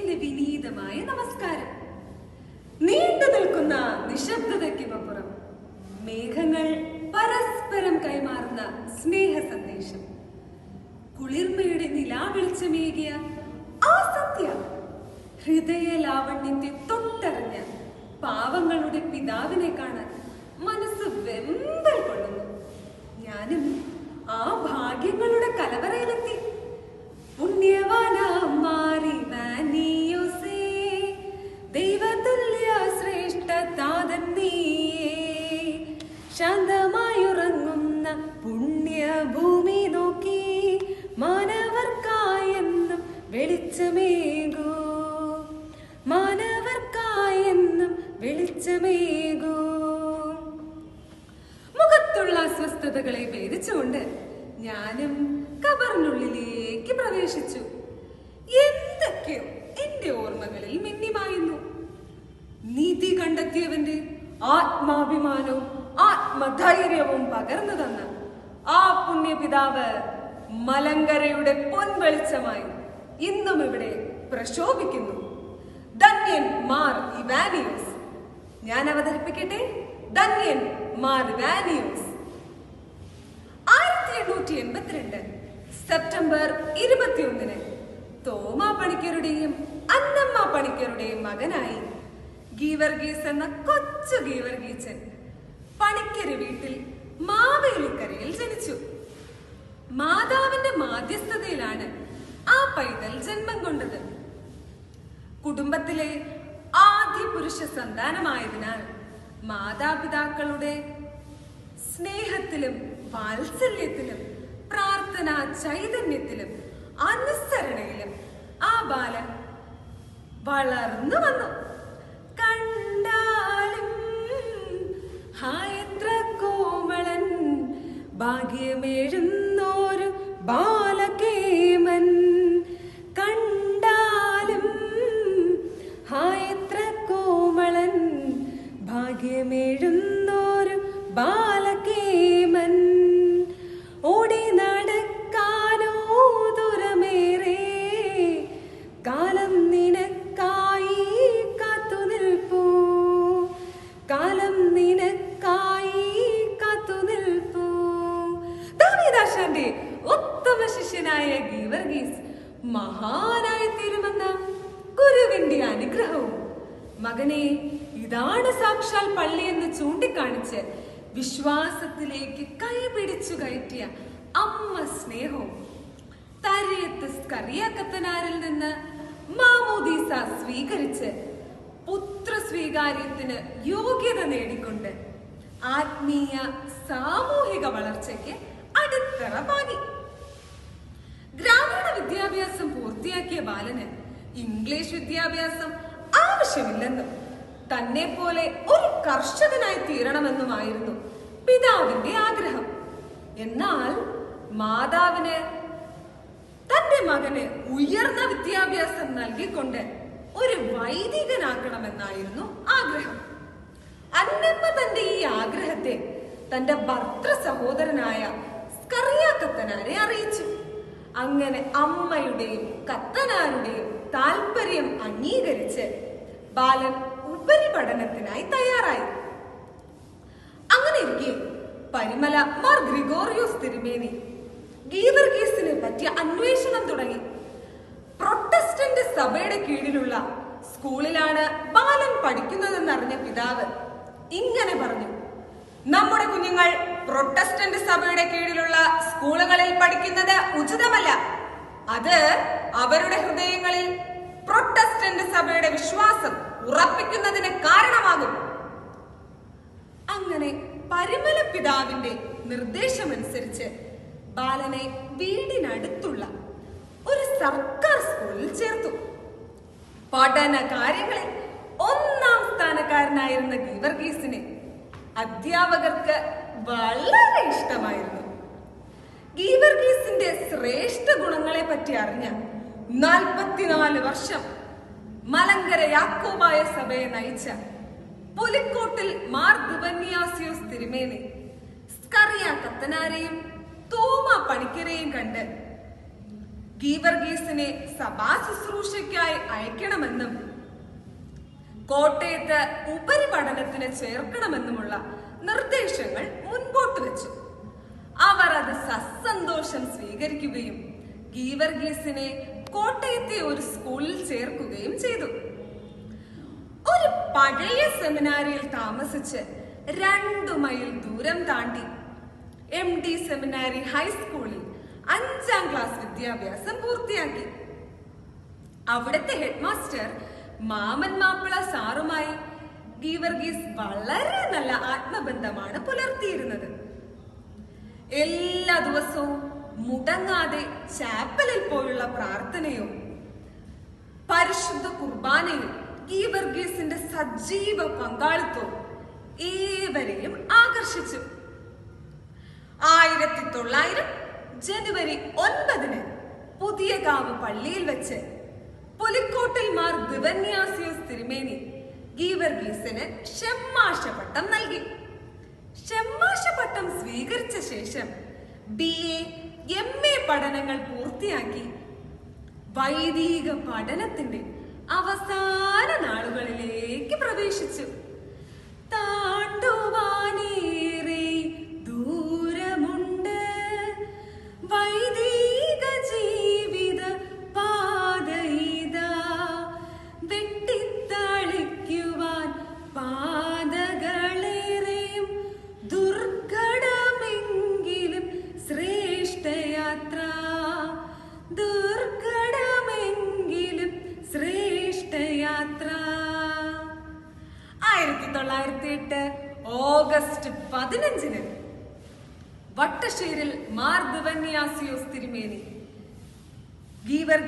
എന്റെ വിനീതമായ നമസ്കാരം. നീണ്ടു നിൽക്കുന്ന നിശബ്ദതയ്ക്കുമപ്പുറം മേഘങ്ങൾ പരസ്പരം കൈമാറുന്ന സ്നേഹ സന്ദേശം കുളിർമയുടെ നിലാവെളിച്ചമേകിയ ആ സത്യ ഹൃദയ ലാവണ്യത്തെ തൊട്ടറിഞ്ഞ പാവങ്ങളുടെ പിതാവിനെ കാണാൻ മനസ്സ് വെമ്പൽ അസ്വസ്ഥതകളെ ഭേദിച്ചുകൊണ്ട് ഞാനും കബറിനുള്ളിലേക്ക് പ്രവേശിച്ചു. എന്തൊക്കെയോ എന്റെ ഓർമ്മകളിൽ മിന്നിമായുന്നു. നീതി കണ്ടെത്തിയവന്റെ ആത്മാഭിമാനവും ആത്മധൈര്യവും പകർന്നു തന്ന ആ പുണ്യപിതാവ് മലങ്കരയുടെ പൊൻവെളിച്ചമായി ഇന്നും ഇവിടെ പ്രശോഭിക്കുന്നു. ധന്യൻ മാർ ഇവാനിയോസ്. ഞാൻ അവതരിപ്പിക്കട്ടെ? ധന്യൻ മാർ ഇവാനിയോസ്. ആയിരത്തി എണ്ണൂറ്റി എൺപത്തിരണ്ട് സെപ്റ്റംബർ ഇരുപത്തിയൊന്നിന് തോമ പണിക്കരുടെയും അന്നമ്മ പണിക്കരുടെയും മകനായി ഗീവർഗീസ് എന്ന കൊച്ചു ഗീവർഗീച്ചൻ പണിക്കര് വീട്ടിൽ മാവേലിക്കരയിൽ ജനിച്ചു. മാതാവിന്റെ മാധ്യസ്ഥതയിലാണ് ആ പൈതൽ ജന്മം കൊണ്ടത്. കുടുംബത്തിലെ ആദ്യ പുരുഷ സന്താനമായതിനാൽ മാതാപിതാക്കളുടെ സ്നേഹത്തിലും വാത്സല്യത്തിലും പ്രാർത്ഥനാ ചൈതന്യത്തിലും അനുസരണയിലും ആ ബാലൻ വളർന്നു വന്നു. കണ്ടാലും ഹായത്ര കോമളൻ ഭാഗ്യമേഴുന്നോരു ബാലകേമൻ ചൂണ്ടിക്കാണിച്ച് വിശ്വാസത്തിലേക്ക് കൈപിടിച്ചു കയറ്റിയ അമ്മ സ്നേഹവും തരയത്ത് സ്കറിയാക്കത്തനാരിൽ നിന്ന് മാമോദീസ സ്വീകരിച്ച് പുത്ര സ്വീകാര്യത്തിന് യോഗ്യത നേടിക്കൊണ്ട് ആത്മീയ സാമൂഹിക വളർച്ചയ്ക്ക് അടിത്തറ പാകി ഗ്രാമീണ വിദ്യാഭ്യാസം പൂർത്തിയാക്കിയ ബാലന് ഇംഗ്ലീഷ് വിദ്യാഭ്യാസം ആവശ്യമില്ലെന്നും തന്നെ പോലെ ഒരു കർഷകനായി തീരണമെന്നുമായിരുന്നു പിതാവിന്റെ ആഗ്രഹം. എന്നാൽ മാതാവിന് തന്റെ മകന് ഉയർന്ന വിദ്യാഭ്യാസം നൽകിക്കൊണ്ട് ഒരു വൈദികനാക്കണമെന്നായിരുന്നു ആഗ്രഹം. അന്നമ്മ തന്റെ ഈ ആഗ്രഹത്തെ തന്റെ ഭർത്തൃ സഹോദരനായ സ്കറിയ കത്തനാരെ അറിയിച്ചു. അങ്ങനെ അമ്മയുടെയും കത്തനാരുടെയും താല്പര്യം അംഗീകരിച്ച് ബാലൻ ഉപരിപഠനത്തിനായി തയ്യാറായി. അങ്ങനെ ഇരിക്കെ പരിമല മാർ ഗ്രിഗോറിയോസ് തിരുമേനി ഗീവർഗീസിനെ പറ്റിയ അന്വേഷണം തുടങ്ങി. പ്രൊട്ടസ്റ്റന്റ് സഭയുടെ കീഴിലുള്ള സ്കൂളിലാണ് ബാലൻ പഠിക്കുന്നതെന്നറിഞ്ഞ പിതാവ് ഇങ്ങനെ പറഞ്ഞു. നമ്മുടെ കുഞ്ഞുങ്ങൾ പ്രൊട്ടസ്റ്റന്റ് സഭയുടെ കീഴിലുള്ള സ്കൂളുകളിൽ പഠിക്കുന്നത് ഉചിതമല്ല. അത് അവരുടെ ഹൃദയങ്ങളിൽ പ്രൊട്ടസ്റ്റന്റ് സഭയുടെ വിശ്വാസം ഉറപ്പിക്കുന്നതിന് കാരണമാകും. അങ്ങനെ പരിമല പിതാവിന്റെ നിർദ്ദേശമനുസരിച്ച് ബാലനെ വീടിനടുത്തുള്ള ഒരു സർക്കാർ സ്കൂളിൽ ചേർത്തു. പഠന കാര്യങ്ങളിൽ ഒന്നാം സ്ഥാനക്കാരനായിരുന്ന ഗീവർഗീസിനെ അധ്യാപകർക്ക് വളരെ ഇഷ്ടമായിരുന്നു. ഗീവർഗീസിന്റെ ശ്രേഷ്ഠ ഗുണങ്ങളെ പറ്റി അറിഞ്ഞ നാൽപ്പത്തിനാല് വർഷം മലങ്കര യാക്കോബായ സഭയെ നയിച്ച പുലിക്കോട്ടിൽ മാർ ദുബന്യാസിയോസ് തിരുമേനി സ്കറിയ തത്തനാരെയും തോമ പണിക്കരെയും കണ്ട് ഗീവർഗീസിനെ സഭാ ശുശ്രൂഷയ്ക്കായി അയക്കണമെന്നും കോട്ടയത്ത് ഉപരിപഠനത്തിന് ചേർക്കണമെന്നുമുള്ള നിർദ്ദേശങ്ങൾ മുൻപോട്ട് വെച്ചു. അവർ അത് സസന്തോഷം സ്വീകരിക്കുകയും ഗീവർഗീസിനെ കോട്ടയത്തെ ഒരു സ്കൂളിൽ ചേർക്കുകയും ചെയ്തു. ഒരു പഴയ സെമിനാരിയിൽ താമസിച്ച് രണ്ടു മൈൽ ദൂരം താണ്ടി എം ഡി സെമിനാരി ഹൈസ്കൂളിൽ അഞ്ചാം ക്ലാസ് വിദ്യാഭ്യാസം പൂർത്തിയാക്കി. അവിടുത്തെ ഹെഡ്മാസ്റ്റർ മാമൻ മാപ്പിള സാറുമായി ഗീവർഗീസ് വളരെ നല്ല ആത്മബന്ധമാണ് പുലർത്തിയിരുന്നത്. എല്ലാ ദിവസവും മുടങ്ങാതെ ചാപ്പലിൽ പോയുള്ള പ്രാർത്ഥനയും? പരിശുദ്ധ കുർബാനയും വർഗീസിന്റെ സജീവ പങ്കാളിത്തവും ഏവരെയും ആകർഷിച്ചു. ആയിരത്തി തൊള്ളായിരം ജനുവരി ഒൻപതിന് പുതിയ കാവ് പള്ളിയിൽ വെച്ച് പുലിക്കോട്ടിൽ മാർ ദിവന്യാസിയോസ് തിരുമേനി ഗീവർഗീസിന് ഷെമ്മാശ നൽകി. ഷെമ്മാശ പട്ടം സ്വീകരിച്ച ശേഷം ബി എ എം എ പഠനങ്ങൾ പൂർത്തിയാക്കി വൈദിക പഠനത്തിന്റെ അവസാന നാളുകളിലേക്ക് പ്രവേശിച്ചു. താണ്ടുവാനേറെ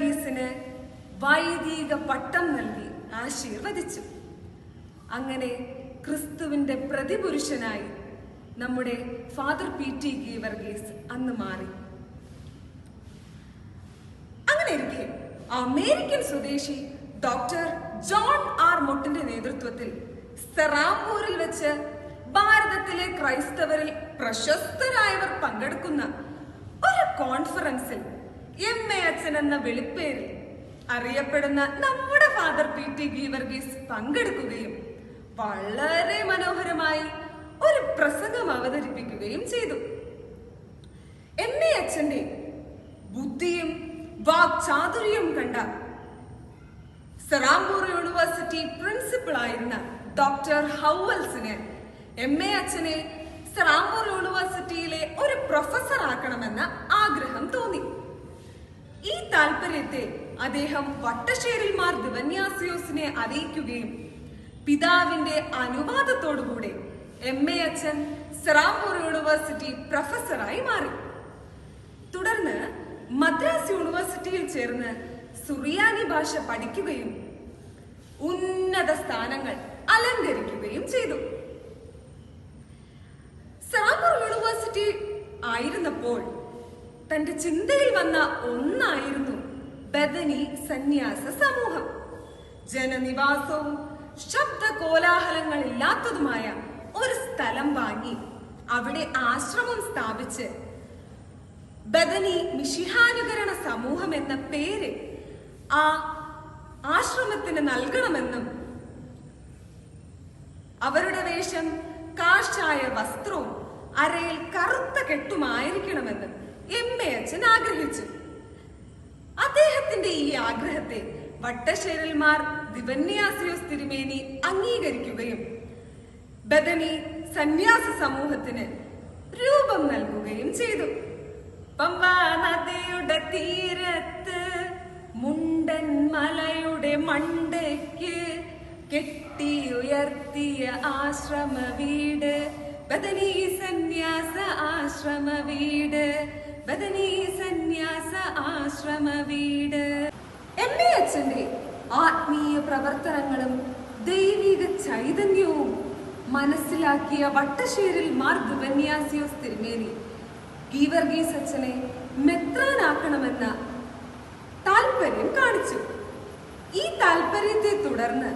ഗീവർഗീസിന് വൈദിക പട്ടം നൽകി ആശീർവദിച്ചു. അങ്ങനെ ക്രിസ്തുവിന്റെ പ്രതിപുരുഷനായി നമ്മുടെ ഫാദർ പി ടി ഗീവർഗീസ് അന്ന് മാറി. അങ്ങനെ ഇരിക്കെ അമേരിക്കൻ സ്വദേശി ഡോക്ടർ ജോൺ ആർ മൊട്ടിന്റെ നേതൃത്വത്തിൽ സെറാംപൂരിൽ വെച്ച് ഭാരതത്തിലെ ക്രൈസ്തവരിൽ പ്രശസ്തരായവർ പങ്കെടുക്കുന്ന ഒരു കോൺഫറൻസിൽ എം എ അച്ഛൻ എന്ന വെളിപ്പേരിൽ അറിയപ്പെടുന്ന നമ്മുടെ ഫാദർ പി ടി ഗീവർഗീസ് പങ്കെടുക്കുകയും വളരെ മനോഹരമായി ഒരു പ്രസംഗം അവതരിപ്പിക്കുകയും ചെയ്തു. എം എ അച്ഛന്റെ ബുദ്ധിയും വാക്ചാതുര്യം കണ്ട സെറാംപൂർ യൂണിവേഴ്സിറ്റി പ്രിൻസിപ്പൾ ആയിരുന്ന ഡോക്ടർ ഹൗവൽസിന് എം എ അച്ഛനെ സെറാംപൂർ യൂണിവേഴ്സിറ്റിയിലെ ഒരു പ്രൊഫസർ ആക്കണമെന്ന ആഗ്രഹം തോന്നി. ഈ താല്പര്യത്തെ അദ്ദേഹം വട്ടശ്ശേരിൽ മാർ ദിവന്യാസിയോസിനെ അറിയിക്കുകയും പിതാവിന്റെ അനുവാദത്തോടുകൂടെ എം എ അച്ഛൻ സെറാംപൂർ യൂണിവേഴ്സിറ്റി പ്രൊഫസറായി മാറി. തുടർന്ന് മദ്രാസ് യൂണിവേഴ്സിറ്റിയിൽ ചേർന്ന് സുറിയാനി ഭാഷ പഠിക്കുകയും ഉന്നത സ്ഥാനങ്ങൾ അലങ്കരിക്കുകയും ചെയ്തു. സാമർ യൂണിവേഴ്സിറ്റി ആയിരുന്നപ്പോൾ തന്റെ ചിന്തയിൽ വന്ന ഒന്നായിരുന്നു ബദനി സന്യാസ സമൂഹം. ജനനിവാസവും ശബ്ദ കോലാഹലങ്ങളില്ലാത്തതുമായ ഒരു സ്ഥലം വാങ്ങി അവിടെ ആശ്രമം സ്ഥാപിച്ച് ബദനി മിഷിഹാനുകരണ സമൂഹം എന്ന പേര് ആ ആശ്രമത്തിന് നൽകണമെന്നും അവരുടെ വേഷം കാഷായ വസ്ത്രവും അരയിൽ കറുത്ത കെട്ടുമായിരിക്കണമെന്നും എം ആഗ്രഹിച്ചു. അദ്ദേഹത്തിന്റെ ഈ ആഗ്രഹത്തെ വട്ടശേരന്മാർ ദിവന്യാസിയോസ് തിരുമേനി അംഗീകരിക്കുകയും ബദനി സന്യാസ സമൂഹത്തിന് രൂപം നൽകുകയും ചെയ്തു. പമ്പാ നദിയുടെ തീരത്ത് മുണ്ടൻ മലയുടെ മണ്ടയ്ക്ക് കെട്ടി ഉയർത്തിയ ആശ്രമ വീട് ബദനി സന്യാസ ആശ്രമ വീട് സന്യാസ ആശ്രമ വീട്. ആത്മീയ പ്രവർത്തനങ്ങളും ദൈവിക ചൈതന്യവും മനസ്സിലാക്കിയ വട്ടശ്ശേരിൽ മാർ ദുവന്യാസിയോസ് തിരുമേനി ഗീവർഗീസ് അച്ഛനെ മെത്രാനാക്കണമെന്ന താല്പര്യം കാണിച്ചു. ഈ താല്പര്യത്തെ തുടർന്ന്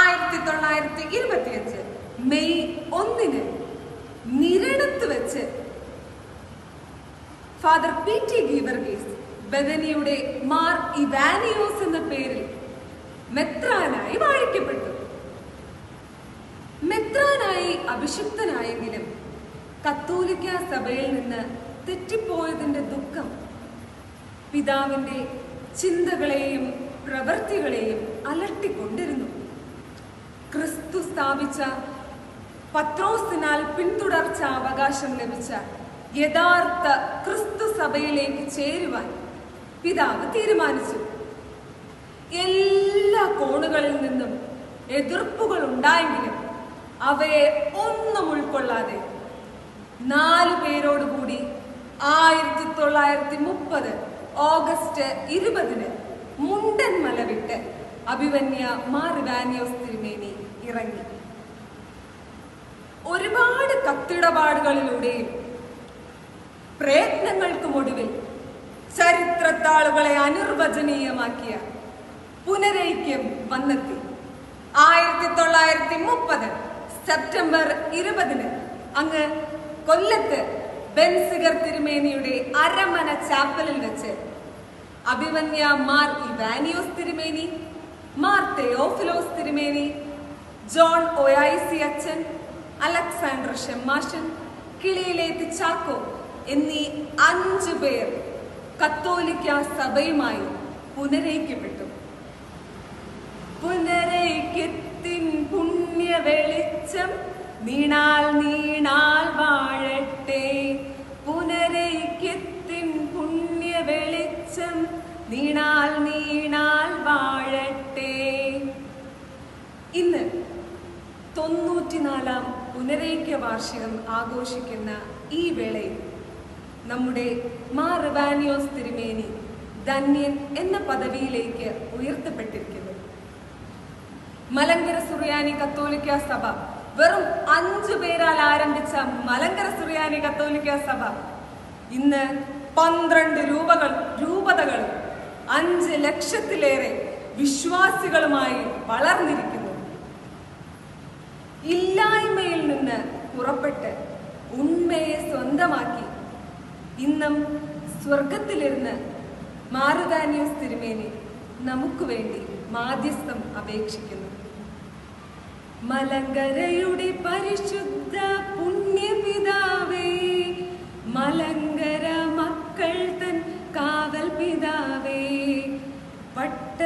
ആയിരത്തി തൊള്ളായിരത്തി ഇരുപത്തിയഞ്ച് മെയ് ഒന്നിന് നിരടത്ത് വെച്ച് ഫാദർ പി ടി ഗീവർഗീസ് ബദനിയുടെ മാർ ഇവാനിയോസ് എന്ന പേരിൽ മെത്രാനായി വാഴിക്കപ്പെട്ടു. മെത്രാനായി അഭിഷിക്തനായെങ്കിലും കത്തോലിക്ക സഭയിൽ നിന്ന് തെറ്റിപ്പോയതിന്റെ ദുഃഖം പിതാവിന്റെ ചിന്തകളെയും പ്രവൃത്തികളെയും അലട്ടിക്കൊണ്ടിരുന്നു. ക്രിസ്തു സ്ഥാപിച്ച പത്രോസിനാൽ പിന്തുടർച്ച അവകാശം ലഭിച്ച യഥാർത്ഥ ക്രിസ്തു സഭയിലേക്ക് ചേരുവാൻ പിതാവ് തീരുമാനിച്ചു. എല്ലാ കോണുകളിൽ നിന്നും എതിർപ്പുകൾ ഉണ്ടായെങ്കിലും അവയെ ഒന്നും ഉൾക്കൊള്ളാതെ നാലു പേരോടുകൂടി ആയിരത്തി തൊള്ളായിരത്തി മുപ്പത് ഓഗസ്റ്റ് ഇരുപതിന് മുണ്ടൻ മല വിട്ട് അഭിമന്യ മാറിവാനിയോസ് തിരുമേനി ഇറങ്ങി. ഒരുപാട് കത്തിടപാടുകളിലൂടെയും പ്രയത്നങ്ങൾക്കുമൊടുവിൽ ചരിത്രത്താളുകളെ അനിർവചനീയമാക്കിയ പുനരൈക്യം വന്നെത്തി. ആയിരത്തി തൊള്ളായിരത്തി മുപ്പത് സെപ്റ്റംബർ ഇരുപതിന് അങ്ങ് കൊല്ലത്ത് ബെൻസിഗർ തിരുമേനിയുടെ അരമന ചാപ്പലിൽ വെച്ച് അഭിമന്യ മാർ ഇവാനിയോസ് തിരുമേനി മാർ തെയോഫിലോസ് തിരുമേനി ജോൺ ഒയായിസി അച്ഛൻ അലക്സാണ്ടർ ഷെമ്മാഷൻ കിളിയിലേത്ത് ചാക്കോ എന്നീ അഞ്ചു പേർ കത്തോലിക്ക സഭയുമായി പുനരയിക്കപ്പെട്ടു പുനരൈക്യത്തിൻ പുണ്യ വെളിച്ചം നീണാൽ നീണാൽ വാഴട്ടെ. പുനരൈക്യത്തിൻ പുണ്യ വെളിച്ചം നീണാൽ നീണാൽ വാഴട്ടെ. ഇന്ന് തൊണ്ണൂറ്റിനാലാം പുനരൈക്യ വാർഷികം ആഘോഷിക്കുന്ന ഈ വേളയിൽ നമ്മുടെ മാ റിവാനിയോസ് തിരുമേനി ധന്യൻ എന്ന പദവിയിലേക്ക് ഉയർത്തപ്പെട്ടിരിക്കുന്നു. മലങ്കര സുറിയാനി കത്തോലിക്ക സഭ വെറും അഞ്ചു പേരാൽ ആരംഭിച്ച മലങ്കര സുറിയാനി കത്തോലിക്ക സഭ. ഇന്ന് പന്ത്രണ്ട് രൂപകൾ രൂപതകൾ അഞ്ച് ലക്ഷത്തിലേറെ വിശ്വാസികളുമായി വളർന്നിരിക്കുന്നു. ഇല്ലായ്മയിൽ നിന്ന് പുറപ്പെട്ട് ഉണ്മയെ സ്വന്തമാക്കി ഇന്നും സ്വർഗത്തിലിരുന്ന് മാറുദാന്യോസ് തിരുമേനി നമുക്ക് വേണ്ടി മാധ്യസ്ഥം അപേക്ഷിക്കുന്നു. മലങ്കരയുടെ പരിശുദ്ധ പുണ്യപിതാവേ മലങ്കര മക്കൾ തൻ കാവൽ പിതാവേ പട്ട